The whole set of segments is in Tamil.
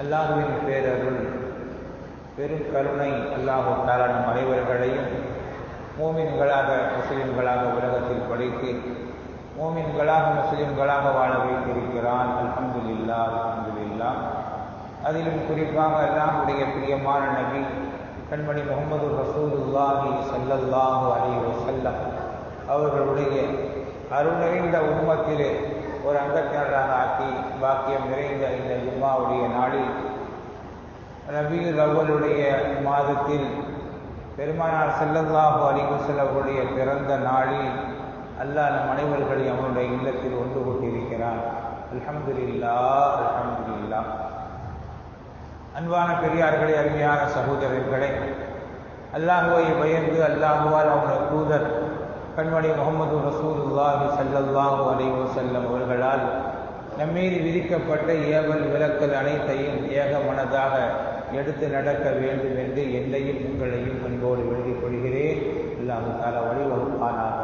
அல்லாஹுவின் பேரருள் பெரும் கருணை அல்லாஹு தாலா நம் அனைவர்களையும் மூமின்களாக முஸ்லிம்களாக உலகத்தில் படைத்து மூமின்களாக முஸ்லிம்களாக வாழ வைத்திருக்கிறான். அல்ஹம்துலில்லா அல்ஹம்துலில்லா. அதிலும் குறிப்பாக அல்லாஹுடைய பிரியமான நபி கண்மணி முகமது ரசூலுல்லாஹி சல்லல்லாஹு அலி வசல்லம் அவர்களுடைய அருள் நிறைந்த உண்மத்திலே ஒரு அங்கத்தினராக ஆக்கி பாக்கியம் நிறைந்த இந்த ஜும்மாவுடைய நாளில் ரபியுல் அவ்வளுடைய மாதத்தில் பெருமானார் செல்லல்லாஹு அலிகுசல் அவருடைய பிறந்த நாளில் அல்லாஹ் நம் அனைவர்களையும் அவனுடைய இல்லத்தில் ஒன்று கொண்டிருக்கிறான் அல்ஹம்துலில்லா அல்ஹம்துலில்லா அன்பான பெரியார்களே அருமையான சகோதரர்களே அல்லாஹுவை பயந்து அல்லாஹுவால் அவனுடைய தூதர் கண்மணி முகமது ரசூலுல்லாஹி சல்லல்லாஹு அலைஹி செல்லும் அவர்களால் நம்மீது விதிக்கப்பட்ட ஏவல் விலக்கல் அனைத்தையும் ஏக மனதாக எடுத்து நடக்க வேண்டும் என்று என்னையும் உங்களையும் அன்போடு எழுதிக் கொள்கிறேன். அல்லாஹு தாலா வழிவகுப்பானாக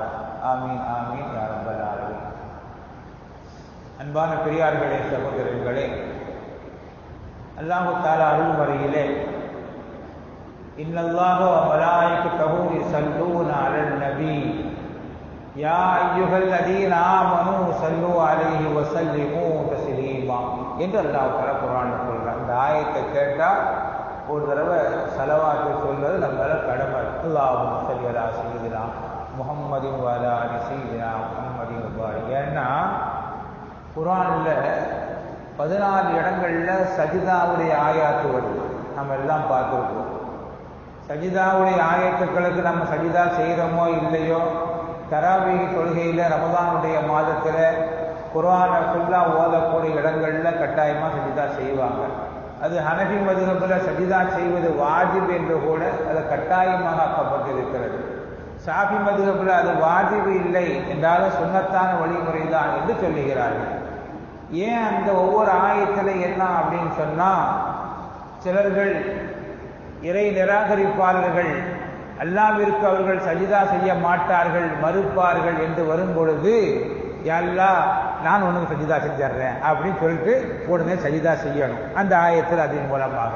ஆமீன் ஆமீன் யாரம்பலாக அன்பான பெரியார்களே சகோதரர்களே அல்லாஹு தாலா அருள்மறையிலே மலாய்க்கு மலாயிக்கத்தஹு சல்லூன் அலன் நபி யா அய்யுஹல் الذين ஆமனு صلوا عليه وسلموا تسليما என்று அல்லாஹ் தர குர்ஆன்ல சொல்றான் இந்த ஆயத்தை கேட்டா ஒரு தடவை செலவாக்கு சொல்வது நம்மளால் கடமை அல்லாஹும் ஸல்லி அலா சய்யிதினா முஹம்மதின் வலா அலி வாலி ஏன்னா குரானில் பதினாலு இடங்களில் சஜிதாவுடைய ஆயாத்து வருது நம்ம எல்லாம் பார்த்துருக்கோம் சஜிதாவுடைய ஆயத்துக்களுக்கு நம்ம சஜிதா செய்கிறோமோ இல்லையோ தராவீக தொழுகையில் ரமதானுடைய மாதத்தில் குரானை ஃபுல்லாக ஓதக்கூடிய இடங்களில் கட்டாயமாக சஜிதா செய்வாங்க. அது ஹனபி மதுகப்பில் சஜிதா செய்வது வாஜிப் என்று கூட அது கட்டாயமாக ஆக்கப்பட்டிருக்கிறது. சாஃபி மதுகப்பில் அது வாஜிபு இல்லை என்றாலும் சுண்ணத்தான வழிமுறை தான் என்று சொல்லுகிறார்கள். ஏன் அந்த ஒவ்வொரு ஆயத்தில் என்ன அப்படின்னு சொன்னால் சிலர்கள் இறை நிராகரிப்பாளர்கள் அல்லாவிற்கு அவர்கள் சஜிதா செய்ய மாட்டார்கள் மறுப்பார்கள் என்று வரும் பொழுது எல்லா நான் உனக்கு சஜிதா செஞ்சிடுறேன் அப்படின்னு சொல்லிட்டு உடனே சஜிதா செய்யணும். அந்த ஆயத்தில் அதன் மூலமாக.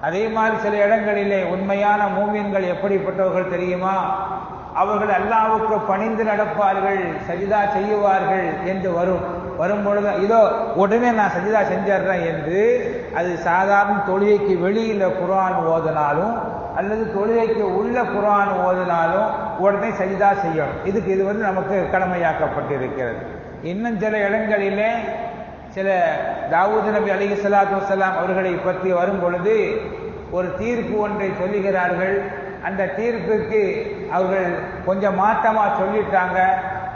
அதே மாதிரி சில இடங்களிலே உண்மையான மூமியன்கள் எப்படிப்பட்டவர்கள் தெரியுமா? அவர்கள் அல்லாவுக்கு பணிந்து நடப்பார்கள் சஜிதா செய்யுவார்கள் என்று வரும். வரும் பொழுது இதோ உடனே நான் சஜிதா செஞ்சிடுறேன் என்று அது சாதாரண தொழுகைக்கு வெளியில் குரான் ஓதினாலும் அல்லது தொழுகைக்கு உள்ள குரான் ஓதினாலும் உடனே சஜிதா செய்யணும். இதுக்கு இது வந்து நமக்கு கடமையாக்கப்பட்டிருக்கிறது. இன்னும் சில இடங்களிலே சில தாவூத் நபி அலி சலாத்து வலாம் அவர்களை பற்றி வரும் பொழுது ஒரு தீர்ப்பு ஒன்றை சொல்லுகிறார்கள். அந்த தீர்ப்புக்கு அவர்கள் கொஞ்சம் மாற்றமாக சொல்லிட்டாங்க.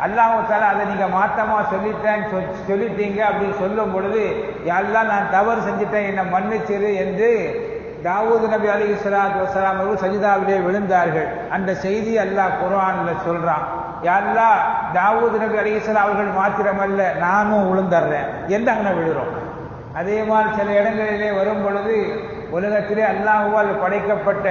அல்லாஹால அதை நீங்கள் மாற்றமாக சொல்லிட்டேன் சொல்லிட்டீங்க அப்படின்னு சொல்லும் பொழுது எல்லாம் நான் தவறு செஞ்சுட்டேன் என்னை மன்னிச்சிரு என்று தாவூத் நபி அலி இஸ்லாத் வசலாம் அவர்கள் சஜிதாவிலே விழுந்தார்கள். அந்த செய்தி அல்லாஹ் குரானில் சொல்கிறான் யாரெல்லா தாவூத் நபி அலி இஸ்லாம் அவர்கள் மாத்திரமல்ல நானும் விழுந்துடுறேன் எந்த அங்கே விழுறோம்? அதே மாதிரி சில இடங்களிலே வரும் பொழுது உலகத்திலே அல்லாஹுவால் படைக்கப்பட்ட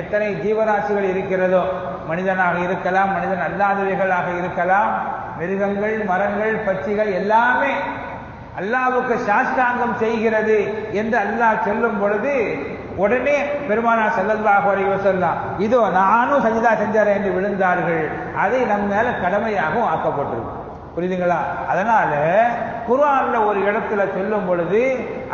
எத்தனை ஜீவராசிகள் இருக்கிறதோ மனிதனாக இருக்கலாம் மனிதன் அல்லாதவைகளாக இருக்கலாம். மிருகங்கள் மரங்கள் பட்சிகள் எல்லாமே அல்லாவுக்கு சாஸ்தாங்கம் செய்கிறது என்று அல்லாஹ் சொல்லும் பொழுது உடனே பெருமானா செல்லல்லாக அலைஹி சொல்லலாம் இதோ நானும் சஜிதா செஞ்சாரேன் என்று விழுந்தார்கள். அதை நம் மேல கடமையாகவும் ஆக்கப்பட்டிருக்கு புரியுதுங்களா? அதனால குரான்ல ஒரு இடத்துல சொல்லும் பொழுது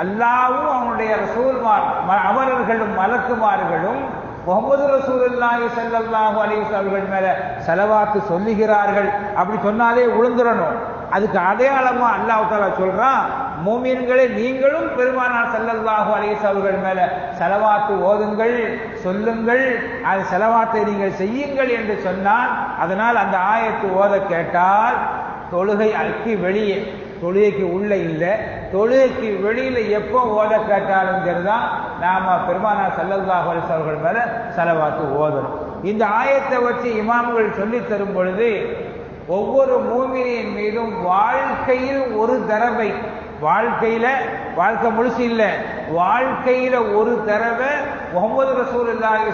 அல்லாவும் அவனுடைய ரசூல்மார் அமரர்களும் மலக்குமார்களும் முகமது ரசூலுல்லாஹி செல்லல்லாஹு அலிஸ் அவர்கள் மேல செலவாத்து சொல்லுகிறார்கள். அப்படி சொன்னாலே விழுந்துடணும் அதுக்கு அடையாளமா அல்லாஹால சொல்றான் மூமியன்களே நீங்களும் பெருமானார் செல்லல்லாஹு அலிஸ் அவர்கள் மேல செலவாத்து ஓதுங்கள் சொல்லுங்கள். அது செலவாத்தை நீங்கள் செய்யுங்கள் என்று சொன்னால் அதனால் அந்த ஆயத்து ஓத கேட்டால் தொழுகை அக்கி வெளியே தொழுகைக்கு உள்ள இல்லை. தொழுகைக்கு வெளியில எப்போ ஓத கேட்டாலும் தான் நாம பெருமானா சல்லல்லாஹு அலிஸ் அவர்கள் மேல செலவாத்து ஓதணும். இந்த ஆயத்தை வச்சு இமாம்கள் சொல்லி தரும் பொழுது ஒவ்வொரு மூமினியின் மீதும் வாழ்க்கையில் ஒரு தடவை வாழ்க்கையில வாழ்க்கை முழுசு இல்லை வாழ்க்கையில ஒரு தடவை முகமது ரசூல் இல்லாஹி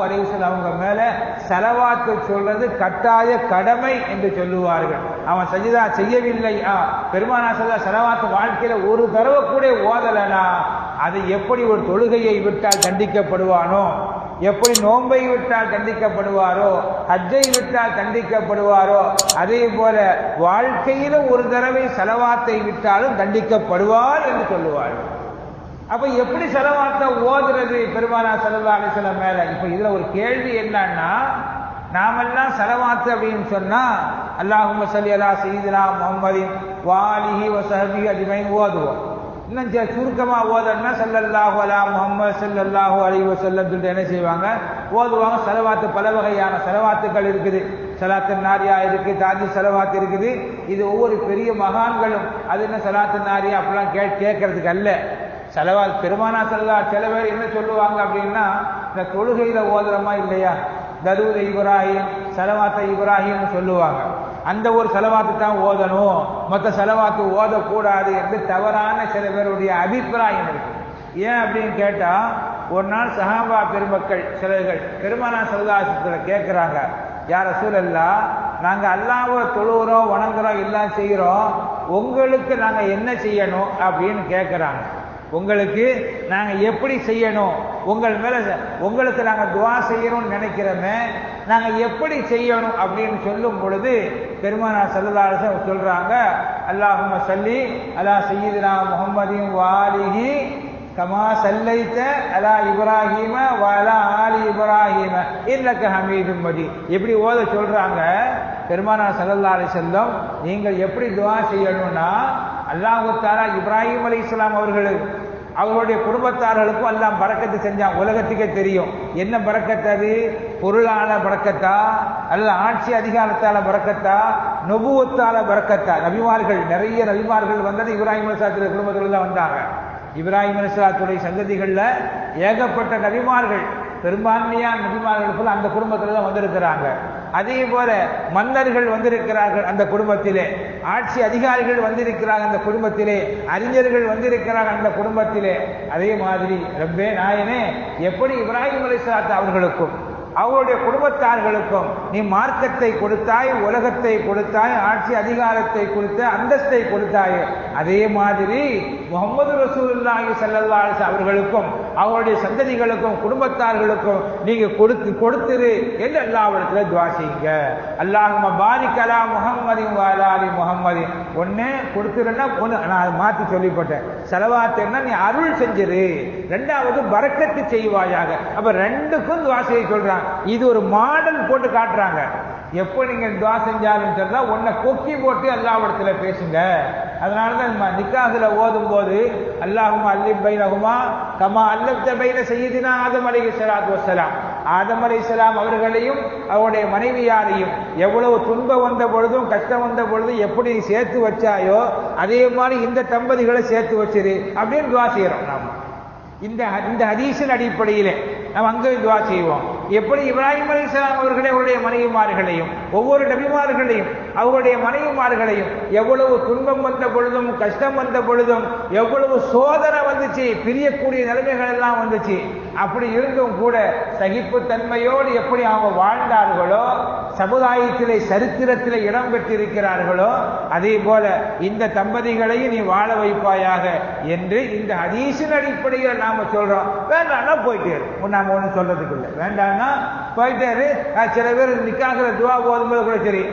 அலைஹி வஸல்லம் அவங்க மேல செலவாத்து சொல்றது கட்டாய கடமை என்று சொல்லுவார்கள். அவன் சஜிதா செய்யவில்லை ஆ, பெருமானா செல்ல செலவாத்து வாழ்க்கையில ஒரு தடவை கூட ஓதலனா அது எப்படி ஒரு தொழுகையை விட்டால் தண்டிக்கப்படுவானோ எப்படி நோன்பை விட்டால் தண்டிக்கப்படுவாரோ ஹஜ்ஜை விட்டால் தண்டிக்கப்படுவாரோ அதே போல வாழ்க்கையில ஒரு தடவை செலவாத்தை விட்டாலும் தண்டிக்கப்படுவார் என்று சொல்லுவார். அப்ப எப்படி செலவாத்த ஓதுறது பெருமானா செலவா அலிசலம் மேல? இப்ப இதுல ஒரு கேள்வி என்னன்னா நாமெல்லாம் செலவாத்து அப்படின்னு சொன்னா அல்லாஹும்ம சல்லி அலா சீதுலா முகமதின் வாலிஹி வசஹபி அதிகமாக ஓதுவோம். இன்னும் சுருக்கமாக ஓதன்னா சல்லல்லாஹு அலா முகமது ஸல்லல்லாஹு அலி வசல்லம் சொல்லிட்டு என்ன செய்வாங்க? ஓதுவாங்க. செலவாத்து பல வகையான செலவாத்துக்கள் இருக்குது. சலாத்து நாரியா இருக்குது தாஜி செலவாத்து இருக்குது. இது ஒவ்வொரு பெரிய மகான்களும் அது என்ன சலாத்து நாரியா அப்படிலாம் கே கேட்கறதுக்கு அல்ல. செலவா பெருமானா செல்லா சில பேர் என்ன சொல்லுவாங்க அப்படின்னா இந்த தொழுகையில் ஓதுறமா இல்லையா? தருவத இப்ராஹிம் செலவாத்த இப்ராஹிம்னு சொல்லுவாங்க. அந்த ஒரு செலவாத்து தான் ஓதணும். மற்ற செலவாத்து ஓதக்கூடாது என்று தவறான சில பேருடைய அபிப்பிராயம் இருக்கு. ஏன் அப்படின்னு கேட்டா ஒரு நாள் சஹாபா பெருமக்கள் சிலர்கள் பெருமானா சல்லாசத்தில் கேட்குறாங்க யார சூழல்லா நாங்க அல்லாஹ்வை தொழுகிறோம் வணங்குறோம் எல்லாம் செய்கிறோம் உங்களுக்கு நாங்க என்ன செய்யணும்? அப்படின்னு கேட்குறாங்க உங்களுக்கு நாங்க எப்படி செய்யணும்? உங்கள் மேல உங்களுக்கு நாங்க துவா செய்யணும்னு நினைக்கிறோமே நாங்க எப்படி செய்யணும் அப்படின்னு சொல்லும் பொழுது பெருமானா சல்லல்லாஹு சொல்றாங்க அல்லாஹும்ம சல்லி அலா சையீதுனா முகமதியும் வாலிஹி கமா சல்லைத்த அலா இப்ராஹிம வலா ஆலி இப்ராஹிம இன்னக்க ஹமீதும் மதி எப்படி ஓத சொல்றாங்க பெருமானா சல்லல்லா அலி செல்லம் நீங்கள் எப்படி துவா செய்யணும்னா அல்லாஹு தாரா இப்ராஹிம் அலி இஸ்லாம் அவர்களுக்கு அவர்களுடைய குடும்பத்தார்களுக்கும் எல்லாம் பறக்கத்து செஞ்சான் உலகத்துக்கே தெரியும். என்ன பறக்கத்து அது? பொருளான பறக்கத்தா? அல்லது ஆட்சி அதிகாரத்தால பறக்கத்தா? நொபுவத்தால பறக்கத்தா? நபிமார்கள் நிறைய நபிமார்கள் வந்தது இப்ராஹிம் அலிசாத்துடைய குடும்பத்தில் தான் வந்தாங்க. இப்ராஹிம் அலிஸ்லாத்துடைய சங்கதிகளில் ஏகப்பட்ட நபிமார்கள் பெரும்பான்மையான நபிமார்களுக்குள்ள அந்த குடும்பத்தில் தான் வந்திருக்கிறாங்க. அதே போல மன்னர்கள் வந்திருக்கிறார்கள் அந்த குடும்பத்திலே. ஆட்சி அதிகாரிகள் வந்திருக்கிறார்கள் அந்த குடும்பத்திலே. அறிஞர்கள் வந்திருக்கிறார்கள் அந்த குடும்பத்திலே. அதே மாதிரி ரப்பே நாயனே எப்படி இப்ராஹிம் அலிஸ்லாத் அவர்களுக்கும் அவருடைய குடும்பத்தார்களுக்கும் நீ மார்க்கத்தை கொடுத்தாய் உலகத்தை கொடுத்தாய் ஆட்சி அதிகாரத்தை கொடுத்த அந்தஸ்தை கொடுத்தாய் அதே மாதிரி முகமது ரசூல்லாஹி ஸல்லல்லாஹு அவர்களுக்கும் அவருடைய சந்ததிகளுக்கும் குடும்பத்தார்களுக்கும் நீங்க கொடுத்து கொடுத்துரு என்று அல்லாஹ்விடத்தில் துவா செய்யுங்க. அல்லாஹும்ம பாரிக் அலா முஹம்மதின் வாலா அலி கொடுத்துருன்னா ஒன்று நான் அதை மாற்றி சொல்லிப்பட்டேன். செலவாத்தேன்னா நீ அருள் செஞ்சிரு. ரெண்டாவது பறக்கத்து செய்வாயாக. அப்ப ரெண்டுக்கும் துவா செய்ய சொல்றாங்க. இது ஒரு மாடல் போட்டு காட்டுறாங்க. எப்போ நீங்க துவா செஞ்சாலும் சொன்னா உன்னை கொக்கி போட்டு எல்லா இடத்துல பேசுங்க. அதனால தான் நம்ம நிக்காதுல ஓதும் போது அல்லாஹுமா அல்லி பைனகுமா கமா அல்லப்த பைன செய்யுதினா ஆதம் அலி சலாத்து வசலாம் ஆதம் அலி அவர்களையும் அவருடைய மனைவியாரையும் எவ்வளவு துன்பம் வந்த பொழுதும் கஷ்டம் வந்த பொழுதும் எப்படி சேர்த்து வச்சாயோ அதே மாதிரி இந்த தம்பதிகளை சேர்த்து வச்சிரு அப்படின்னு துவா செய்கிறோம் நாம். இந்த இந்த ஹதீஸின் அடிப்படையிலே நம்ம அங்கே துவா செய்வோம். எப்படி இப்ராஹிம் அலிஸ்லாம் அவர்களே அவருடைய மனைவிமார்களையும் ஒவ்வொரு நபிமார்களையும் அவருடைய மனைவிமார்களையும் எவ்வளவு துன்பம் வந்த பொழுதும் கஷ்டம் வந்த பொழுதும் எவ்வளவு சோதனை வந்துச்சு பிரியக்கூடிய நிலைமைகள் எல்லாம் வந்துச்சு. அப்படி இருந்தும் கூட சகிப்புத்தன்மையோடு எப்படி அவங்க வாழ்ந்தார்களோ சமுதாயத்திலே சரித்திரத்திலே இடம் பெற்றிருக்கிறார்களோ அதே போல இந்த தம்பதிகளையும் நீ வாழ வைப்பாயாக என்று இந்த ஹதீஸின் அடிப்படையில் நாம சொல்றோம். வேண்டாம்னா போயிட்டே நாம ஒன்றும் சொல்றதுக்கு இல்லை. வேண்டாம்னா போயிட்டே சில பேர் நிக்காகிற துவா போதும்போது கூட சரி.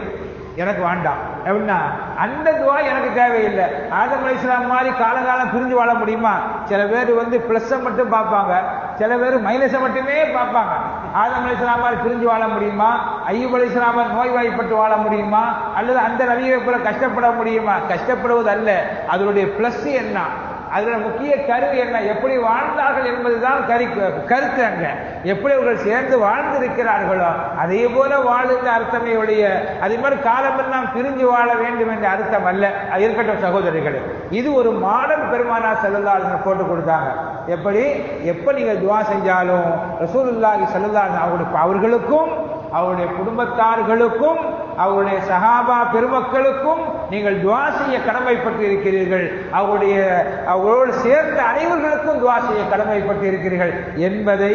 எனக்கு வேண்டாம். எப்படின்னா அந்த துவா எனக்கு தேவையில்லை. ஆதம் அலிஸ்லாம் மாதிரி காலகாலம் பிரிஞ்சு வாழ முடியுமா? சில பேர் வந்து பிளஸ்ஸை மட்டும் பார்ப்பாங்க. சில பேர் மைனஸை மட்டுமே பார்ப்பாங்க. ஆதம் அலிஸ்லாம் பிரிஞ்சு வாழ முடியுமா? ஐயூப் அலிஸ்லாம் நோய்வாய்ப்பட்டு வாழ முடியுமா? அல்லது அந்த நபியை போல கஷ்டப்பட முடியுமா? கஷ்டப்படுவது அல்ல அதனுடைய பிளஸ் என்ன? அதில் முக்கிய கரு என்ன? எப்படி வாழ்ந்தார்கள் என்பதுதான் கரி கருத்து அங்க. எப்படி அவர்கள் சேர்ந்து வாழ்ந்திருக்கிறார்களோ அதே போல வாழுந்த அர்த்தமே ஒழிய அதே மாதிரி காலமெல்லாம் பிரிஞ்சு வாழ வேண்டும் என்ற அர்த்தம் அல்ல. அது இருக்கட்டும் சகோதரிகளே. இது ஒரு மாடல் பெருமானா செல்லல்லாருங்க போட்டு கொடுத்தாங்க. எப்படி? எப்போ நீங்கள் துவா செஞ்சாலும் ரசூலுல்லாஹி ஸல்லல்லாஹு அவருடைய அவர்களுக்கும் அவருடைய குடும்பத்தார்களுக்கும் அவருடைய சகாபா பெருமக்களுக்கும் நீங்கள் துவா செய்ய கடமைப்பட்டு இருக்கிறீர்கள் அவருடைய அவர்களோடு சேர்ந்த அனைவர்களுக்கும் துவா செய்ய கடமைப்பட்டு இருக்கிறீர்கள் என்பதை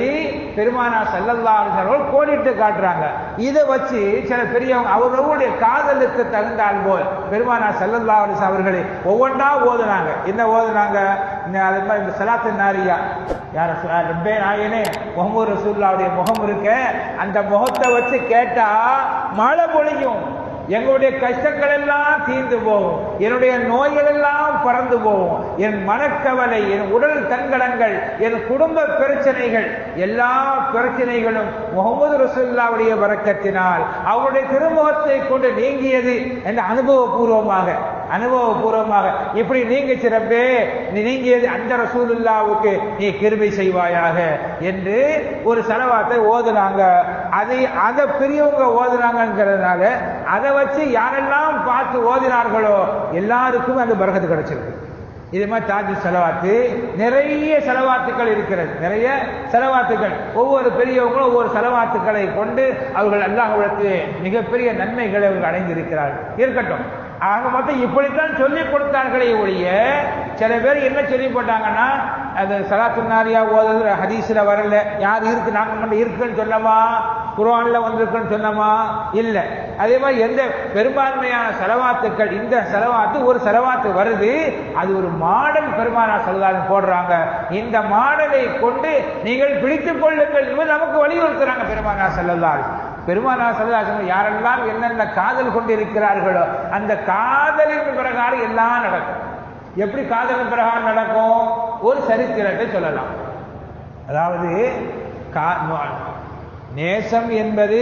பெருமானா செல்லல்லா அவர்கள் கோடிட்டு காட்டுறாங்க. இதை வச்சு சில பெரியவங்க அவர்களுடைய காதலுக்கு தகுந்தால் போல் பெருமானா செல்லல்லா அவர்களை ஒவ்வொன்றா ஓதுனாங்க என்ன ஓதுனாங்க இந்த அது மாதிரி இந்த சலாத்து நாரியா. யார ரப்பே நாயனே முகமது ரசூல்லாவுடைய முகம் இருக்க. அந்த முகத்தை வச்சு கேட்டா மழை பொழியும். எங்களுடைய கஷ்டங்கள் எல்லாம் தீர்ந்து போகும் என்னுடைய நோய்கள் எல்லாம் பறந்து போகும் என் மனக்கவலை என் உடல் தங்கடங்கள் என் குடும்ப பிரச்சனைகள் எல்லா பிரச்சனைகளும் முகமது ரசுல்லாவுடைய வரக்கத்தினால் அவருடைய திருமுகத்தை கொண்டு நீங்கியது என்ற அனுபவபூர்வமாக அனுபவபூர்வமாக. இப்படி நீங்க சிறப்பே நீ நீங்கியது அந்த ரசூலுல்லாவுக்கு நீ கிருமை செய்வாயாக என்று ஒரு செலவாத்தை ஓதுனாங்க. அதை அதை பெரியவங்க ஓதுனாங்கிறதுனால அதை வச்சு யாரெல்லாம் பார்த்து ஓதினார்களோ எல்லாருக்கும் அந்த பரகத்து கிடைச்சிருக்கு. இது மாதிரி தாஜி செலவாத்து நிறைய செலவாத்துக்கள் இருக்கிறது. நிறைய செலவாத்துக்கள். ஒவ்வொரு பெரியவங்களும் ஒவ்வொரு செலவாத்துக்களை கொண்டு அவர்கள் அல்லாஹ் மிகப்பெரிய நன்மைகளை அவர்கள் அடைந்திருக்கிறார்கள். இருக்கட்டும். ஆக மொத்தம் இப்படித்தான் சொல்லி கொடுத்தார்களே ஒழிய சில பேர் என்ன சொல்லி போட்டாங்கன்னா அது சலாத்து நாரியா ஓதுறது ஹதீஸ்ல வரல. யார் இருக்கு? நாங்க மட்டும் இருக்குன்னு சொல்லமா குரான்ல வந்திருக்குன்னு சொன்னோமா இல்ல. அதே மாதிரி எந்த பெரும்பான்மையான செலவாத்துக்கள் இந்த செலவாத்து ஒரு செலவாத்து வருது. அது ஒரு மாடல் பெருமானா செலவாத்து போடுறாங்க. இந்த மாடலை கொண்டு நீங்கள் பிடித்துக் கொள்ளுங்கள் நமக்கு வலியுறுத்துறாங்க பெருமானா செல்லல்லால் பெருமானா செல்லல்லால் யாரெல்லாம் என்னென்ன காதல் கொண்டு இருக்கிறார்களோ அந்த காதலின் பிரகாரம் எல்லாம் நடக்கும். எப்படி காதலின் பிரகாரம் நடக்கும்? ஒரு சரித்திரத்தை சொல்லலாம். அதாவது நேசம் என்பது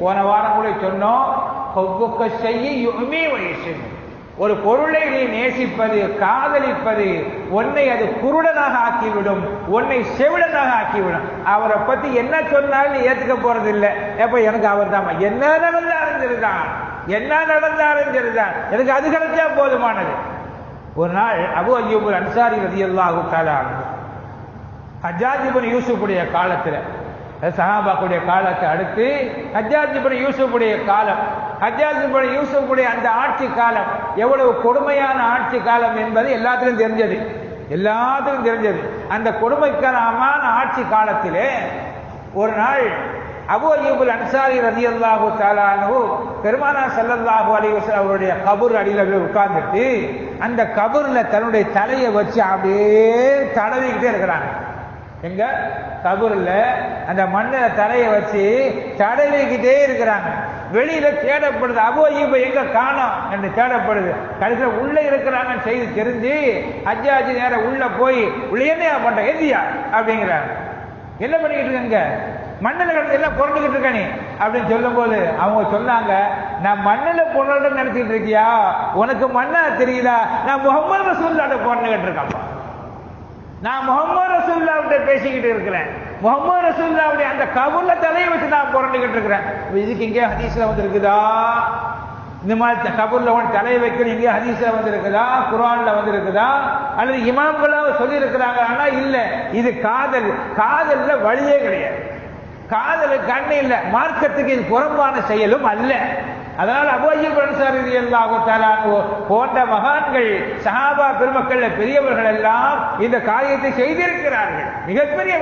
போன வாரம் கூட சொன்னோம் கொவ்வுக்க செய்ய வயசு ஒரு பொருளை நீ நேசிப்பது காதலிப்பது உன்னை அது குருடனாக ஆக்கிவிடும் உன்னை செவிடனாக ஆக்கிவிடும். அவரை பத்தி என்ன சொன்னாலும் நீ ஏத்துக்க போறது இல்லை எப்ப எனக்கு அவர் தான். என்ன நடந்தாலும் சரிதான். என்ன நடந்தாலும் சரிதான். எனக்கு அது கிடைச்சா போதுமானது. ஒரு நாள் அபு அய்யூபுல் அன்சாரி ரதியல்லாஹு தஆலா அன்ஹு யூசுஃபுடைய காலத்துல சஹாபாக்குடைய காலத்தை அடுத்து ஹஜ்ஜாஜ் யூசுஃபுடைய காலம். ஹஜ்ஜாஜ் இப்னு யூசுஃபுடைய அந்த ஆட்சி காலம் எவ்வளவு கொடுமையான ஆட்சி காலம் என்பது எல்லாத்துக்கும் தெரிஞ்சது. எல்லாத்துக்கும் தெரிஞ்சது. அந்த கொடுமைக்கரமான ஆட்சி காலத்திலே ஒரு நாள் அபு அய்யூபுல் அன்சாரி ரதியல்லாஹு தாலானு பெருமானா ஸல்லல்லாஹு அலைஹி அவருடைய கபூர் அடியில் போய் உட்கார்ந்துட்டு அந்த கபூரில் தன்னுடைய தலையை வச்சு அப்படியே தடவிக்கிட்டே இருக்கிறாங்க. எங்க? கபூர்ல அந்த மண்ணில தலையை வச்சு தடவிக்கிட்டே இருக்கிறாங்க. வெளியில தேடப்படுது அபோ இப்ப எங்க காணோம்? என்று தேடப்படுது. கடைசியில் உள்ள இருக்கிறாங்கன்னு செய்தி தெரிஞ்சு அஜாஜி நேரம் உள்ள போய் உள்ள என்ன பண்ற? எந்தியா அப்படிங்கிறாங்க என்ன பண்ணிக்கிட்டு இருக்கங்க மண்ணில் கிடந்து எல்லாம் புரண்டுகிட்டு இருக்க நீ? அப்படின்னு சொல்லும்போது அவங்க சொன்னாங்க நான் மண்ணில் புரண்டு நினைச்சிட்டு இருக்கியா? உனக்கு மண்ணா தெரியல நான் முகமது ரசூல்லாட்ட புரண்டுகிட்டு இருக்கேன்ப்பா. நான் முகமது ரசூல்லாவிட்ட பேசிக்கிட்டு இருக்கிறேன். முகமது ரசூல்லாவுடைய அந்த கபூர்ல தலையை வச்சு நான் புரண்டுகிட்டு இருக்கிறேன். இதுக்கு இங்கே ஹதீஸ்ல வந்திருக்குதா? இந்த மாதிரி கபூர்ல ஒன்று தலையை வைக்கணும் இங்கே ஹதீஸ்ல வந்திருக்குதா? குரான்ல வந்திருக்குதா? அல்லது இமாம்களாக சொல்லி இருக்கிறாங்க ஆனா இல்ல. இது காதல். காதல்ல வழியே கிடையாது. காதல் கண்ணு இல்லை. மார்க்கத்துக்கு இது புறம்பான செயலும் அல்ல. அதனால் அபோஜிப் பன்சாரி ரலியல்லாஹு தஆலா போன்ற மகான்கள் சஹாபா பெருமக்கள் பெரியவர்கள் எல்லாம் இந்த காரியத்தை செய்திருக்கிறார்கள். மிகப்பெரிய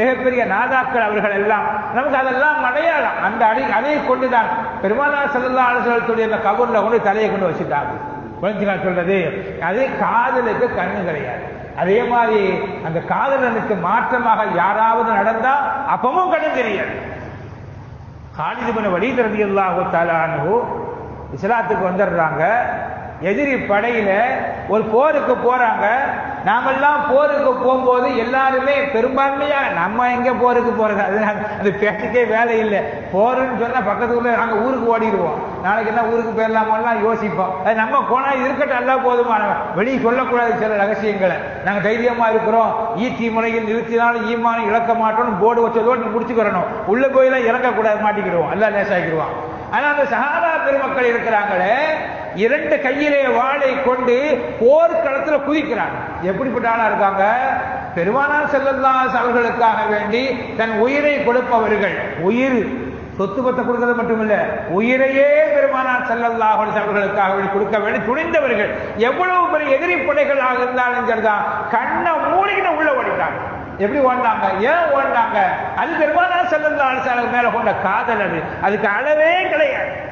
மிகப்பெரிய நாதாக்கள் அவர்கள் எல்லாம் நமக்கு அதெல்லாம் அடையாளம். அந்த அடி அதை கொண்டுதான் பெருமானார் செல்லா அலைஹி அந்த கபூர்ல கொண்டு தலையை கொண்டு வச்சுட்டாங்க. புரிஞ்சுக்கா சொல்றது? அது காதலுக்கு கண்ணு கிடையாது. அதே மாதிரி அந்த காதலனுக்கு மாற்றமாக யாராவது நடந்தா அப்பவும் கண்ணு தெரியாது. காலிது பண்ண வலீத் ரலியல்லாஹு தஆலா இஸ்லாத்துக்கு வந்துடுறாங்க எதிரி படையில ஒரு போருக்கு போறாங்க. நாமெல்லாம் போருக்கு போகும்போது எல்லாருமே பெரும்பான்மையா நம்ம எங்கே போருக்கு போகிறது அது அது பேச்சுக்கே வேலை இல்லை. போருன்னு சொன்னால் பக்கத்து நாங்கள் ஊருக்கு ஓடிடுவோம். நாளைக்கு என்ன ஊருக்கு போயிடலாமெல்லாம் யோசிப்போம். அது நம்ம போனால் இருக்கட்டும் எல்லாம் போதுமான வெளியே சொல்லக்கூடாது சில ரகசியங்களை. நாங்கள் தைரியமாக இருக்கிறோம். ஈட்டி முறையில் நிறுத்தினாலும் ஈமானம் இழக்க மாட்டோம்னு போர்டு வச்சதோடு முடிச்சுக்கிறணும். உள்ளே போயெல்லாம் இறக்கக்கூடாது மாட்டிக்கிடுவோம். எல்லாம் லேசாக்கிடுவான். ஆனா அந்த சஹாபா பெருமக்கள் இருக்கிறாங்களே இரண்டு கையிலே வாளை கொண்டு போர்க்களத்துல குதிக்கிறாங்க. எப்படிப்பட்ட ஆளா இருக்காங்க? பெருமானார் செல்லல்லாஸ் அவர்களுக்காக வேண்டி தன் உயிரை கொடுப்பவர்கள். உயிர் சொத்து பத்தை கொடுக்கிறது மட்டுமில்ல உயிரையே பெருமானார் செல்லல்லாஹ் அவர்களுக்காக வேண்டி கொடுக்க வேண்டி துணிந்தவர்கள். எவ்வளவு பெரிய எதிரி படைகளாக இருந்தாலும் சரிதான் கண்ணை மூடிக்கிட்டு உள்ள ஓடிட்டாங்க. எப்படி ஓடினாங்க? ஏன் ஓடினாங்க? அது பெருமானார் செல்லல்லாஹ் மேல கொண்ட காதல் அது. அதுக்கு அளவே கிடையாது.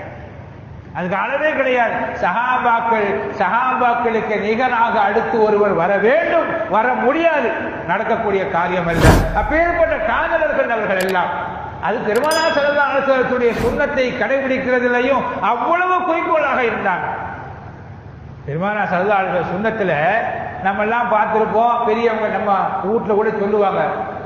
அதுக்கு அளவே கிடையாது. சஹாபாக்கள் சஹாபாக்களுக்கு நிகராக அடுத்து ஒருவர் வர வேண்டும். வர முடியாது. நடக்கக்கூடிய காரியம் அல்ல. அப்பேற்பட்ட காதலர்கள் அவர்கள் எல்லாம். அது பெருமானா செலவாளத்துடைய சுண்ணத்தை கடைபிடிக்கிறதுலையும் அவ்வளவு குறிக்கோளாக இருந்தாங்க. பெருமானா சல்லாளர்கள் சுண்ணத்துல நம்ம எல்லாம் பார்த்துருப்போம். பெரியவங்க நம்ம வீட்டில் கூட சொல்லுவாங்க.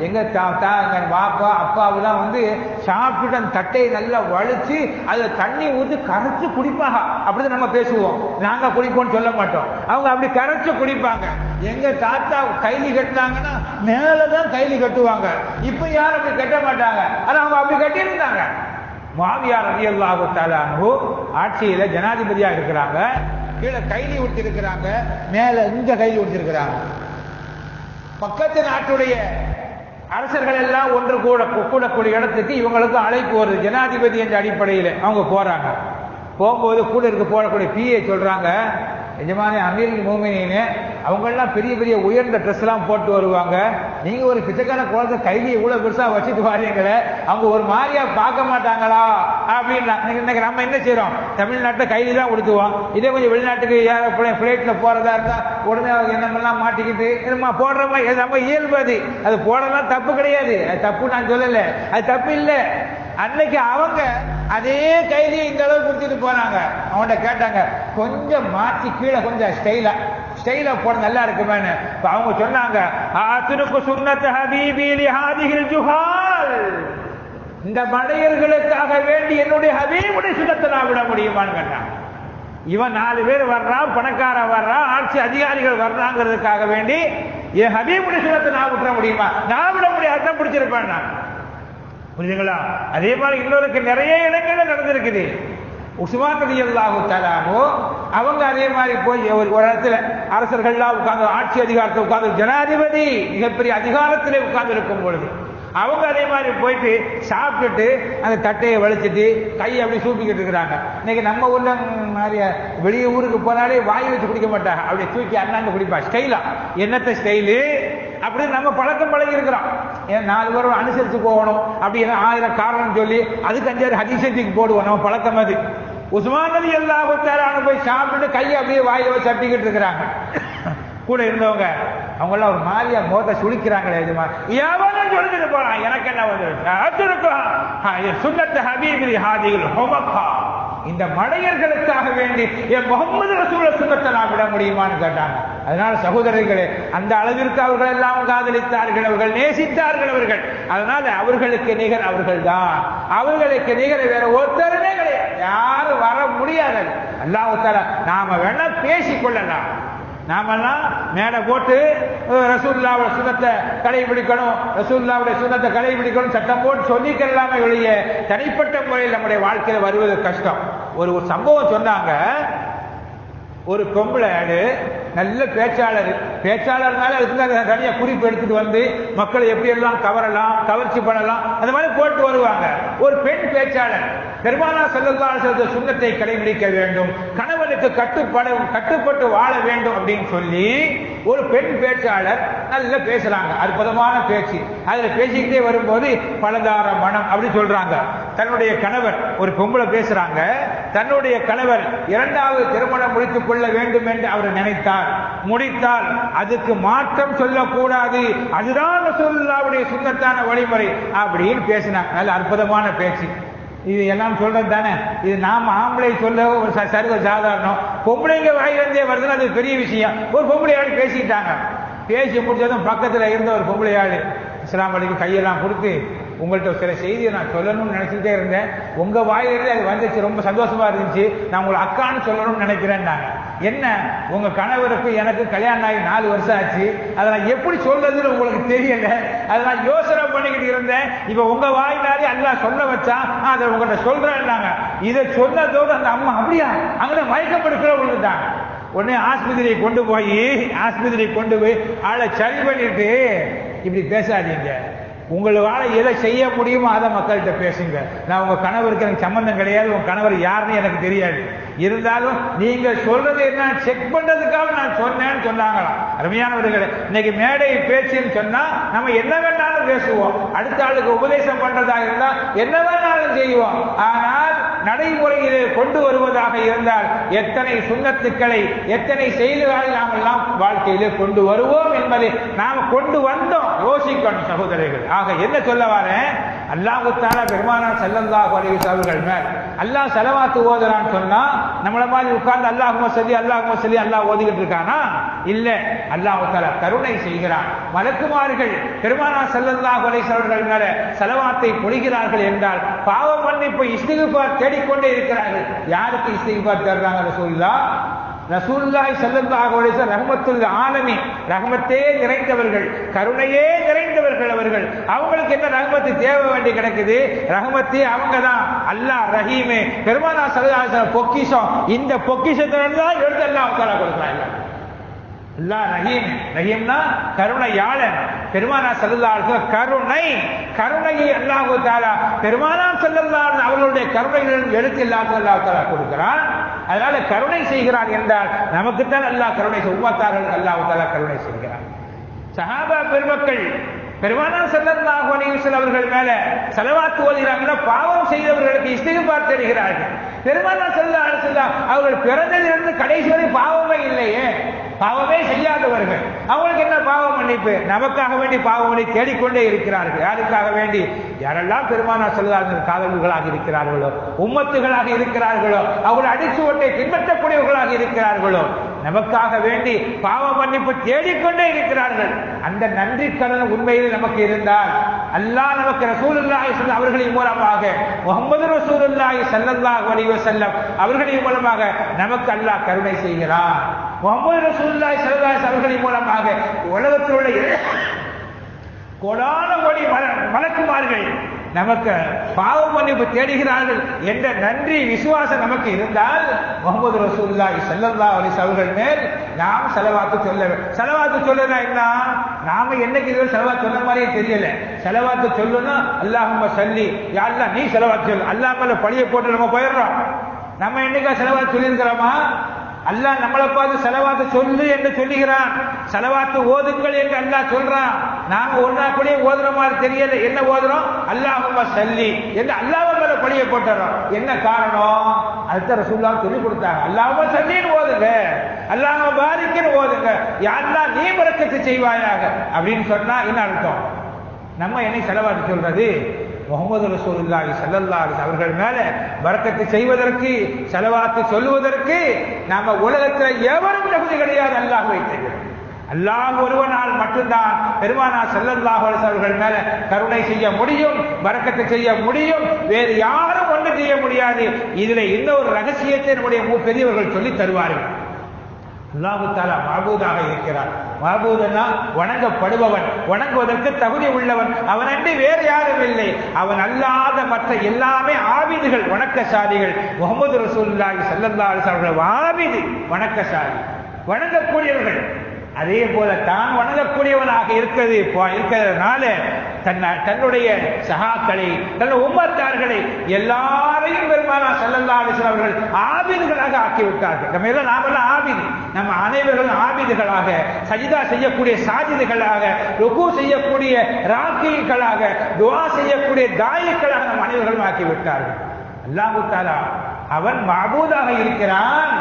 எங்க தாத்தா எங்க பாப்பா அப்பாவெல்லாம் வந்து சாப்பிட்டு அந்த தட்டையை நல்லா வலிச்சு அதில் தண்ணி ஊற்றி கரைச்சு குடிப்பாங்க. அப்படிதான் நம்ம பேசுவோம். நாங்க குடிப்போம்னு சொல்ல மாட்டோம். அவங்க அப்படி கரைச்சு குடிப்பாங்க. எங்க தாத்தா கைலி கட்டினாங்கன்னா மேலதான் கைலி கட்டுவாங்க. இப்போ யாரும் அப்படி கட்ட மாட்டாங்க. ஆனால் அவங்க அப்படி கட்டியிருந்தாங்க. மாவியார் ரதியல்லாஹு தாலானு ஆட்சியில் ஜனாதிபதியாக இருக்கிறாங்க. கீழே கைலி விட்டிருக்கிறாங்க மேல இந்த கைலி விட்டிருக்கிறாங்க பக்கத்து நாட்டுடைய அரசர்கள் எல்லாம் ஒன்று கூட கூடக்கூடிய இடத்துக்கு இவங்களுக்கு அழைப்பு வருது. ஜனாதிபதி என்ற அடிப்படையில் அவங்க போறாங்க. போகும்போது கூட இருக்க போடக்கூடிய பிஏ சொல்றாங்க எஜமானி அமீர் மோமினின்னு அவங்கெல்லாம் பெரிய பெரிய உயர்ந்த ட்ரெஸ் எல்லாம் போட்டு வருவாங்க. நீங்க ஒரு பிச்சைக்கான குழந்தை கைலி இவ்வளவு பெருசா வச்சுட்டு வாரீங்களே அவங்க ஒரு மாதிரியா பார்க்க மாட்டாங்களா? அப்படின்னா இன்னைக்கு நம்ம என்ன செய்யறோம் தமிழ்நாட்டில் கைதி தான் கொடுத்துவோம் இதே கொஞ்சம் வெளிநாட்டுக்கு பிளேட்ல போறதா இருந்தா உடனே என்னமெல்லாம் மாட்டிக்கிட்டு நம்ம போடுற மாதிரி நம்ம இயல்பு அது. அது போடலாம் தப்பு கிடையாது. அது தப்பு நான் சொல்லல. அது தப்பு இல்லை. அன்னைக்கு அவங்க அதே கைதியை இந்த அளவுக்கு கொடுத்துட்டு போனாங்க. அவன்கிட்ட கேட்டாங்க கொஞ்சம் மாற்றி கீழே கொஞ்சம் ஸ்டைலா ஸ்டைலா போட நல்லா இருக்குமேன்னு. இப்ப அவங்க சொன்னாங்க ஆத்துனுக்கு சுன்னத்த ஹபீபிலி ஹாதிகில் ஜுஹால். இந்த மடையர்களுக்காக வேண்டி என்னுடைய ஹபீபுடைய சுண்ணத்தை நான் விட முடியுமான்னு கேட்டாங்க. இவன் நாலு பேர் வர்றான் பணக்காரன் வர்றான் ஆட்சி அதிகாரிகள் வர்றாங்கிறதுக்காக வேண்டி என் ஹபீபுடைய சுண்ணத்தை நான் விட்டுற முடியுமா? நான் விட முடியாது தான் பிடிச்சிருப்பேன் நான். புரியுதுங்களா? அதே மாதிரி இன்னொருக்கு நிறைய இடங்கள்ல நடந்திருக்குது. உஸ்மான் ரதி அல்லாஹு தலாமோ அவங்க அதே மாதிரி போய் ஒரு ஒரு இடத்துல அரசர்கள்லாம் உட்கார்ந்து ஆட்சி அதிகாரத்தில் உட்கார்ந்து ஜனாதிபதி மிகப்பெரிய அதிகாரத்திலே உட்கார்ந்து இருக்கும் பொழுது அவங்க அதே மாதிரி போயிட்டு சாப்பிட்டுட்டு அந்த தட்டையை வலிச்சிட்டு கையை அப்படி சூப்பிக்கிட்டு இருக்கிறாங்க. இன்னைக்கு நம்ம ஊர்ல மாதிரி வெளியே ஊருக்கு போனாலே வாய் வச்சு குடிக்க மாட்டாங்க. அப்படியே தூக்கி அண்ணாந்து குடிப்பா. ஸ்டைலா. என்னத்த ஸ்டைலு? அப்படின்னு நம்ம பழக்கம் பழகி இருக்கிறோம். நாலு பேரும் அனுசரித்து போகணும் அப்படின்னு ஆயிரம் காரணம் சொல்லி அதுக்கு அஞ்சாறு ஹதீசத்துக்கு போடுவோம். நம்ம பழக்கம் அது. உஸ்மான் அலி எல்லா போய் சாப்பிட்டு கையை அப்படியே வாயில வச்சு சட்டிக்கிட்டு இருக்கிறாங்க. கூட இருந்தவங்க அவங்க ஒரு மாதிரியா முகத்தை சுழிக்கிறாங்களே இதுமா எவனும் சொல்லிட்டு போறான். எனக்கு என்ன வந்து? சுண்ணத்து ஹபீபிலி ஹாதிகள் ஹொமக்கா. இந்த மடையர்களுக்காக வேண்டி என் முகமது ரசூல சுண்ணத்தை நான் விட முடியுமான்னு கேட்டாங்க. அதனால் சகோதரர்களே அந்த அளவிற்கு அவர்கள் எல்லாம் காதலித்தார்கள் அவர்கள் நேசித்தார்கள் அவர்கள். அதனால அவர்களுக்கு நிகர் அவர்கள் தான் அவர்களுக்கு நிகர் வேற ஒருத்தருமே கிடையாது. யாரும் வர முடியாது அல்லாஹ் நாம வேணா பேசிக்கொள்ளலாம். நாமெல்லாம் மேடை போட்டு ரசூல்லாவோட சுனத்தை கடைபிடிக்கணும் ரசூல்லாவுடைய சுனத்தை கடைபிடிக்கணும் சட்டம் போட்டு சொல்லிக்கலாமே எழுதிய தனிப்பட்ட முறையில் நம்முடைய வாழ்க்கையில் வருவது கஷ்டம். ஒரு ஒரு சம்பவம் சொன்னாங்க. ஒரு பொம்பளை ஆடு நல்ல பேச்சாளர். பேச்சாளர்னால அதுக்கு தனியாக குறிப்பு எடுத்துட்டு வந்து மக்களை எப்படி எல்லாம் கவரலாம் கவர்ச்சி பண்ணலாம் அந்த மாதிரி போட்டு வருவாங்க. ஒரு பெண் பேச்சாளர் பெருமானா செல்லல்லாத சுண்ணத்தை கடைபிடிக்க வேண்டும் கணவனுக்கு கட்டுப்பட கட்டுப்பட்டு வாழ வேண்டும் அப்படின்னு சொல்லி ஒரு பெண் பேச்சாளர் நல்ல பேசுறாங்க. அற்புதமான பேச்சு. அதில் பேசிக்கிட்டே வரும்போது பலதார மனம் அப்படின்னு சொல்றாங்க. தன்னுடைய கணவர் ஒரு பொம்பளை பேசுறாங்க. தன்னுடைய கணவர் இரண்டாவது திருமணம் முடித்துக் கொள்ள வேண்டும் என்று அவர் நினைத்தார். முடித்தால் அதுக்கு மாற்றம் சொல்லக்கூடாது. அதுதான் சொல்லாவுடைய சுண்ணத்தான வழிமுறை அப்படின்னு பேசினாங்க. நல்ல அற்புதமான பேச்சு. இது எல்லாம் சொல்றது தானே? இது நாம் ஆம்பளை சொல்ல ஒரு சர்வ சாதாரணம். பொம்பளைங்க வாயிலிருந்தே வருதுன்னு அது பெரிய விஷயம். ஒரு பொம்பளையாடு பேசிக்கிட்டாங்க பேசி முடிச்சதும் பக்கத்தில் இருந்த ஒரு பொம்பளையாடு இஸ்லாம் அலிக்கு கையெல்லாம் கொடுத்து உங்கள்கிட்ட சில செய்தியை நான் சொல்லணும்னு நினைச்சுட்டே இருந்தேன். உங்க வாயிலிருந்து அது வந்துச்சு. ரொம்ப சந்தோஷமா இருந்துச்சு. நான் உங்களை அக்கான்னு சொல்லணும்னு நினைக்கிறேன்னாங்க. என்ன? உங்க கணவருக்கு எனக்கு கல்யாணம் ஆகி நாலு வருஷம் ஆச்சு. அதை நான் எப்படி சொல்றதுன்னு உங்களுக்கு தெரியல. அதை நான் யோசனை பண்ணிக்கிட்டு இருந்தேன். இப்ப உங்க வாயினாலே எல்லாம் சொல்ல வச்சா அதை உங்கள்கிட்ட சொல்றேன்னாங்க. இதை சொன்னதோடு அந்த அம்மா அப்படியா? அங்கே மயக்கப்படுக்கிறவங்களுக்கு தான் உடனே ஆஸ்பத்திரியை கொண்டு போய் ஆஸ்பத்திரியை கொண்டு போய் ஆளை சரி பண்ணிட்டு இப்படி பேசாதீங்க. உங்களால் எதை செய்ய முடியுமோ அதை மக்கள்கிட்ட பேசுங்க. நான் உங்கள் கணவருக்கு எனக்கு சம்பந்தம் கிடையாது. உங்கள் கணவர் யாருன்னு எனக்கு தெரியாது. இருந்தாலும் நீங்கள் சொல்றது என்ன செக் பண்ணுறதுக்காக நான் சொன்னேன்னு சொன்னாங்களாம் அருமையானவர்களே இன்னைக்கு மேடை பேச்சுன்னு சொன்னால் நம்ம என்ன வேணாலும் பேசுவோம். அடுத்த ஆளுக்கு உபதேசம் பண்ணுறதா இருந்தால் என்ன வேணாலும் செய்வோம். ஆனால் நடைமுறையிலே கொண்டு வருவதாக இருந்தால் எத்தனை சுண்ணத்துக்களை எத்தனை செய்திகளை நாம் எல்லாம் வாழ்க்கையிலே கொண்டு வருவோம் என்பதை நாம் கொண்டு வந்தோம். யோசிக்கணும் சகோதரர்கள். ஆக என்ன சொல்ல வரேன்? அல்லாஹுத்தால பெருமானா செல்லந்தா அலைஹி அவர்கள் மேல் அல்லாஹ் செலவாத்து ஓதுறான்னு சொன்னா நம்மள மாதிரி உட்கார்ந்து அல்லாஹும சொல்லி அல்லாஹும சொல்லி அல்லாஹ் ஓதிக்கிட்டு இருக்கானா? இல்ல. அல்லாஹுத்தால கருணை செய்கிறான். மலக்குமார்கள் பெருமானா செல்லல்லா கொலை அவர்கள் மேல செலவாத்தை பொழிகிறார்கள் என்றால் பாவ மன்னிப்பு இஸ்திகுபார் தேடிக்கொண்டே இருக்கிறார்கள். யாருக்கு இஸ்திகுபார் தேடுறாங்க சொல்லலாம் ரசூல்லாய் ஸல்லல்லாஹு ரஹமத்துல் ஆலமி ரஹமத்தே நிறைந்தவர்கள் கருணையே நிறைந்தவர்கள் அவர்கள். அவங்களுக்கு என்ன ரஹமத்து தேவை வேண்டி கிடைக்குது? ரஹமத்து அவங்க தான். அல்லாஹ் ரஹீமே. பெருமானா ஸல்லல்லாஹு பொக்கிஷம். இந்த பொக்கிஷத்தை தான் எடுத்து அல்லாஹ் தஆலா கொடுக்குறாங்க. அல்லாஹ் ரஹீம். ரஹீம்னா கருணையாளன். பெருமானா ஸல்லல்லாஹு கருணை. கருணையை அல்லாஹு தாரா பெருமானா ஸல்லல்லாஹு அவர்களுடைய கருணைகளின் எழுத்து இல்லாத அல்லாஹு தஆலா கொடுக்கிறான். அதனால கருணை செய்கிறான் என்றால் நமக்குத்தான் அல்லாஹ் கருணை செய்~ உம்மத்தார்களுக்கு அல்லாஹ் கருணை செய்கிறான் சஹாபா பெருமக்கள் பெருமானா ஸல்லல்லாஹு அலைஹி அவர்கள் மேல செலவாத்து ஓதுகிறாங்கன்னா பாவம் செய்தவர்களுக்கு இஸ்திக்பார் தேடுகிறார்கள். பெருமானா செல்ல அலைஹி அவர்கள் பிறந்ததிலிருந்து கடைசி வரை பாவமே இல்லையே. பாவமே செய்யாதவர்கள். அவங்களுக்கு என்ன பாவ மன்னிப்பு? நமக்காக வேண்டி பாவ மன்னிப்பு தேடிக்கொண்டே இருக்கிறார்கள். யாருக்காக வேண்டி? யாரெல்லாம் பெருமானா செல்லாத காதல்களாக இருக்கிறார்களோ உம்மத்துகளாக இருக்கிறார்களோ அவர்கள் அடிச்சுவட்டை பின்பற்றக்கூடியவர்களாக இருக்கிறார்களோ நமக்காக வேண்டி பாவ மன்னிப்பு தேடிக்கொண்டே இருக்கிறார்கள். அந்த நன்றி கடன் உண்மையில் நமக்கு இருந்தால் அல்லாஹ் நமக்கு ரசூலுல்லாஹி ஸல்லல்லாஹு அவர்களின் மூலமாக முகமது ரசூலுல்லாஹி ஸல்லல்லாஹு அலைஹி வஸல்லம் அவர்களின் மூலமாக நமக்கு அல்லாஹ் கருணை செய்கிறார் முகமது ரசூலுல்லாஹி ஸல்லல்லாஹு அவர்களின் மூலமாக உலகத்தில் உள்ள கொடான மொழி மல- மலக்குமார்கள் நமக்கு பாவ மன்னிப்பு தேடுகிறார்கள் என்ற நன்றி விசுவாசம் நமக்கு இருந்தால் முகமது ரசூலுல்லாஹி செல்லல்லா அலைஹி அவர்கள் மேல் நாம் செலவாத்து சொல்ல செலவாக்கு செலவாத்து என்ன? நாம என்னைக்கு இது செலவா சொன்ன மாதிரியே தெரியல. செலவாத்து சொல்லணும் அல்லாஹம்ம சல்லி யா நீ செலவாக்கு சொல்லு. அல்லாஹ் பழிய போட்டு நம்ம போயிடுறோம். நம்ம என்னைக்கா செலவாக சொல்லியிருக்கிறோமா? அல்லாஹ் நம்மளை பார்த்து செலவாத்து சொல்லு என்று சொல்லுகிறான். செலவாத்து ஓதுங்கள் என்று அல்லாஹ் சொல்றான். நாங்க ஒன்னா கூட ஓதுற மாதிரி தெரியல. என்ன ஓதுறோம்? அல்லாஹ் சல்லி என்று அல்லாஹ் மேல பழிய போட்டுறோம். என்ன காரணம்? அடுத்த ரசூல்லா சொல்லி கொடுத்தாங்க. அல்லாஹ் சல்லின்னு ஓதுங்க. அல்லாஹ் பாரிக்குன்னு ஓதுங்க. யாரெல்லாம் நீ பிறக்கத்து செய்வாயாக அப்படின்னு சொன்னா என்ன அர்த்தம்? நம்ம என்னை செலவாத்து சொல்றது? முகமது ரசூலுல்லாஹி ஸல்லல்லாஹு அலைஹி அவர்கள் மேல பரக்கத்து செய்வதற்கு செலவாத்து சொல்லுவதற்கு நாம உலகத்தில் எவரும் தகுதி கிடையாது அல்லாஹ் வைத்தது அல்லாஹ் ஒருவனால் மட்டும்தான் பெருமானா செல்லல்லாஹ் அவர்கள் மேல கருணை செய்ய முடியும் வரக்கத்தை செய்ய முடியும் வேறு யாரும் ஒன்று செய்ய முடியாது. இதுல இன்னொரு ரகசியத்தை நம்முடைய பெரியவர்கள் சொல்லி தருவார்கள். அல்லாஹு தாலா மாபூதாக இருக்கிறார் மாபூதனா வணங்கப்படுபவன் வணங்குவதற்கு தகுதி உள்ளவன். அவனன்றி வேறு யாரும் இல்லை. அவன் அல்லாத மற்ற எல்லாமே ஆவிதுகள் வணக்கசாலிகள். முகமது ரசூலுல்லாஹி சல்லல்லா அலைஹி ஆவிது வணக்கசாரி வணக்கசாலி வணங்கக்கூடியவர்கள். அதே போல தான் வணங்கக்கூடியவனாக இருக்கிறது. இருக்கிறதுனால தன்னை தன்னுடைய சகாக்களை தன் உம்மத்தார்களை எல்லாரையும் பெருமானா ஸல்லல்லாஹு அலைஹி அவர்கள் ஆபிதுகளாக ஆக்கிவிட்டார்கள். நம்ம எல்லாம் நாமெல்லாம் ஆபிது நம்ம அனைவர்களும் ஆபிதுகளாக சஜிதா செய்யக்கூடிய சாஜிதுகளாக ருக்கு செய்யக்கூடிய ராக்கிகளாக துவா செய்யக்கூடிய தாயிக்களாக நம் அனைவர்களும் ஆக்கிவிட்டார்கள். அல்லாஹு தாலா அவன் மாபூதாக இருக்கிறான்.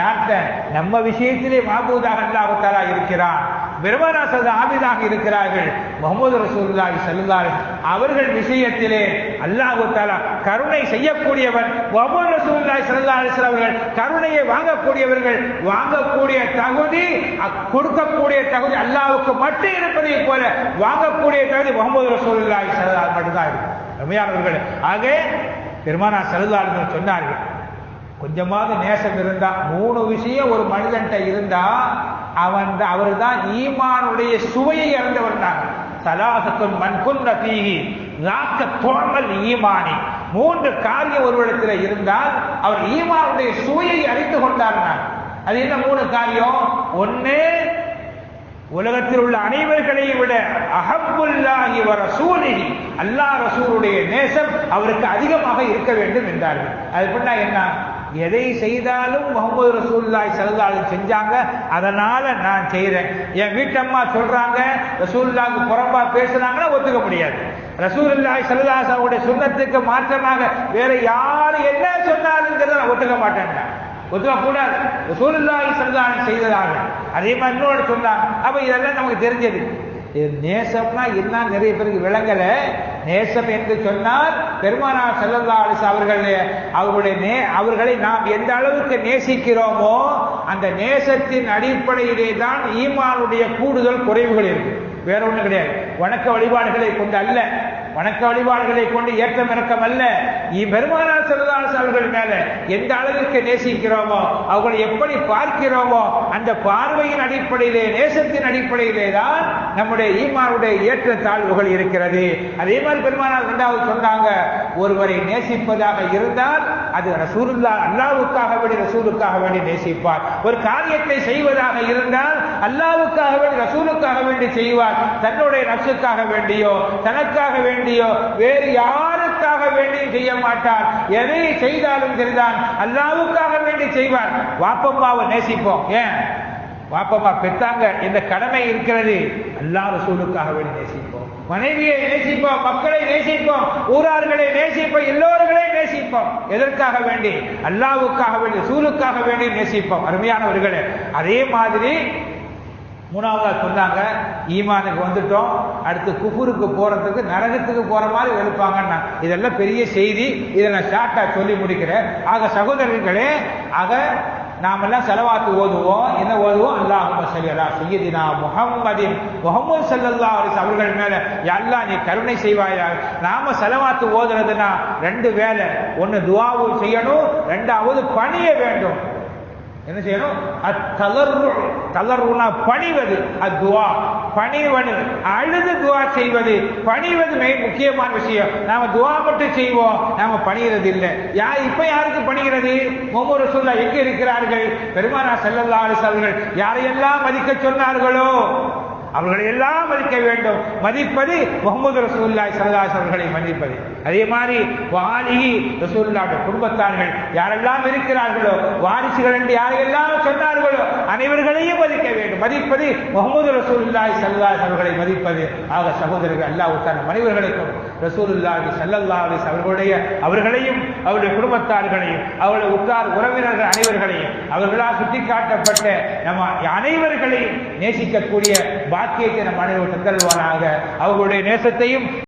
யார்கிட்ட? நம்ம விஷயத்திலே மாபூதாக அல்லாஹு தாலா இருக்கிறான். பிரம்மராசது ஆபிதாக இருக்கிறார்கள். முகமது ரசூலுல்லாஹி ஸல்லல்லாஹு அவர்கள் விஷயத்திலே அல்லாஹு தாலா கருணை செய்யக்கூடியவர். முகமது ரசூல்லாய் ஸல்லல்லாஹு அவர்கள் கருணையை வாங்கக்கூடியவர்கள். வாங்கக்கூடிய தகுதி கொடுக்கக்கூடிய தகுதி அல்லாவுக்கு மட்டும் இருப்பதை போல வாங்கக்கூடிய தகுதி முகமது ரசூல்லாய் ஸல்லல்லாஹு மட்டும்தான் இருக்கு அருமையானவர்களே ஆக பெருமானா செல்லாளர்கள் சொன்னார்கள். கொஞ்சமாவது நேசம் இருந்தா மூணு விஷயம் ஒரு மனிதன்ட்ட இருந்தா அவன் அவர் தான் ஈமானுடைய சுவையை அறிந்தவன் தான் சலாசத்துன் மண் தீகி நாக்க தோழல் ஈமானி. மூன்று காரியம் ஒருவரிடத்தில் இருந்தால் அவர் ஈமானுடைய சுவையை அறிந்து கொண்டார் அது என்ன மூணு காரியம்? ஒன்னு உலகத்தில் உள்ள அனைவர்களை விட அஹப்புல்லாஹி வர ரசூலிஹி அல்லாஹ் ரசூருடைய நேசம் அவருக்கு அதிகமாக இருக்க வேண்டும் என்றார்கள். அது பின்னா என்ன? எதை செய்தாலும் முகமது ரசூல்லாய் சல்லாலும் செஞ்சாங்க. அதனால நான் செய்கிறேன் என் வீட்டம்மா சொல்றாங்க ரசூல்லாவுக்கு புறம்பா பேசுனாங்கன்னா ஒத்துக்க முடியாது. ரசூல்லாய் சல்லாசாவுடைய சுண்ணத்துக்கு மாற்றமாக வேற யாரு என்ன சொன்னாருங்கிறத நான் ஒத்துக்க மாட்டேன். ஒத்துக்க கூடாது. ரசூலுல்லாஹி சல்லாஹ் செய்ததாக. அதே மாதிரி இன்னொரு சொன்னாங்க. அப்ப இதெல்லாம் நமக்கு தெரிஞ்சது. நேசம்னா என்ன நிறைய பேருக்கு விளங்கல. நேசம் என்று சொன்னால் பெருமானார் செல்லல்லா அலிஸ் அவர்கள் அவர்களுடைய நே அவர்களை நாம் எந்த அளவுக்கு நேசிக்கிறோமோ அந்த நேசத்தின் அடிப்படையிலே தான் ஈமானுடைய கூடுதல் குறைவுகள் இருக்கு. வேற ஒன்றும் கிடையாது. வணக்க வழிபாடுகளை கொண்டு அல்ல. வணக்க வழிபாடுகளை கொண்டு ஏற்றம் இறக்கம் அல்ல பெருமானார் செல்லதாஸ் அவர்கள் மேல எந்த அளவிற்கு நேசிக்கிறோமோ அவர்களை எப்படி பார்க்கிறோமோ அந்த பார்வையின் அடிப்படையிலே நேசத்தின் அடிப்படையிலே தான் நம்முடைய ஈமானுடைய ஏற்ற தாழ்வுகள் இருக்கிறது. அதே மாதிரி பெருமானார் இரண்டாவது சொன்னாங்க ஒருவரை நேசிப்பதாக இருந்தால் அது ரசூலுல்லா அல்லாவுக்காக வேண்டி ரசூலுக்காக வேண்டி நேசிப்பார். ஒரு காரியத்தை செய்வதாக இருந்தால் அல்லாவுக்காக வேண்டி ரசூலுக்காக வேண்டி செய்வார். தன்னுடைய நசுக்காக வேண்டியோ தனக்காக வேண்டியோ வேறு யாருக்காக வேண்டியும் செய்ய மாட்டார். எதை செய்தாலும் சரிதான். அல்லாவுக்காக வேண்டி செய்வார். வாப்பம்மாவை நேசிப்போம். ஏன்? வாப்பம்மா பெத்தாங்க. இந்த கடமை இருக்கிறது. அல்லா ரசூலுக்காக வேண்டி நேசிப்போம். மனைவியை நேசிப்போம் மக்களை நேசிப்போம் ஊரார்களை நேசிப்போம் எல்லோர்களையும் நேசிப்போம். எதற்காக வேண்டி? அல்லாவுக்காக வேண்டி சூலுக்காக வேண்டி நேசிப்போம். அருமையானவர்களே அதே மாதிரி மூணாவதா சொன்னாங்க ஈமானுக்கு வந்துட்டோம் அடுத்து குஃபுருக்கு போறதுக்கு நரகத்துக்கு போற மாதிரி வெளுப்பாங்கன்னா இதெல்லாம் பெரிய செய்தி இதை நான் ஷார்ட்டா சொல்லி முடிக்கிறேன். ஆக சகோதரர்களே ஆக நாமெல்லாம் செலவாத்து ஓதுவோம். என்ன ஓதுவோம்? அல்லாஹும சல்லா செய்யதினா முஹம்மதின். முகமது சல்லல்லா அலிஸ் அவர்கள் மேல எல்லாம் நீ கருணை செய்வாயா நாம செலவாத்து ஓதுறதுன்னா ரெண்டு வேலை. ஒன்னு துவாவும் செய்யணும் ரெண்டாவது பணிய வேண்டும். என்ன செய்யணும்? அத்தளர்வு தளர்வுனா பணிவது அத்துவா பணிவது அழுது துவா செய்வது. பணிவது மிக முக்கியமான விஷயம். நாம துவா மட்டும் செய்வோம் நாம பணிகிறது இல்லை யார் இப்ப யாருக்கு பணிகிறது ஒவ்வொரு சொல்ல எங்க இருக்கிறார்கள்? பெருமானா செல்லல்லா அவர்கள் யாரையெல்லாம் மதிக்க சொன்னார்களோ? அவர்களை எல்லாம் மதிக்க வேண்டும். மதிப்பது முகமது ரசூல்லாய் சரதாஸ் அவர்களை மதிப்பது அதே மாதிரி வாலிகி ரசூல்லாவுடைய குடும்பத்தார்கள் யாரெல்லாம் இருக்கிறார்களோ வாரிசுகள் என்று யாரையெல்லாம் சொன்னார்களோ அனைவர்களையும் மதிக்க வேண்டும். மதிப்பது முகமது ரசூல்லாய் சல்லாஸ் அவர்களை மதிப்பது. ஆக சகோதரர்கள் அல்லாஹ் மனிதர்களுக்கும் ரசூலுல்லாஹி சல்லல்லா அலிஸ் அவர்களுடைய அவர்களையும் அவருடைய குடும்பத்தார்களையும் அவருடைய உற்றார் உறவினர்கள் அனைவர்களையும் அவர்களால் சுட்டிக்காட்டப்பட்ட நம்ம அனைவர்களையும் நேசிக்கக்கூடிய பாக்கியத்தை நம் அனைவரும் தருவானாக அவர்களுடைய நேசத்தையும்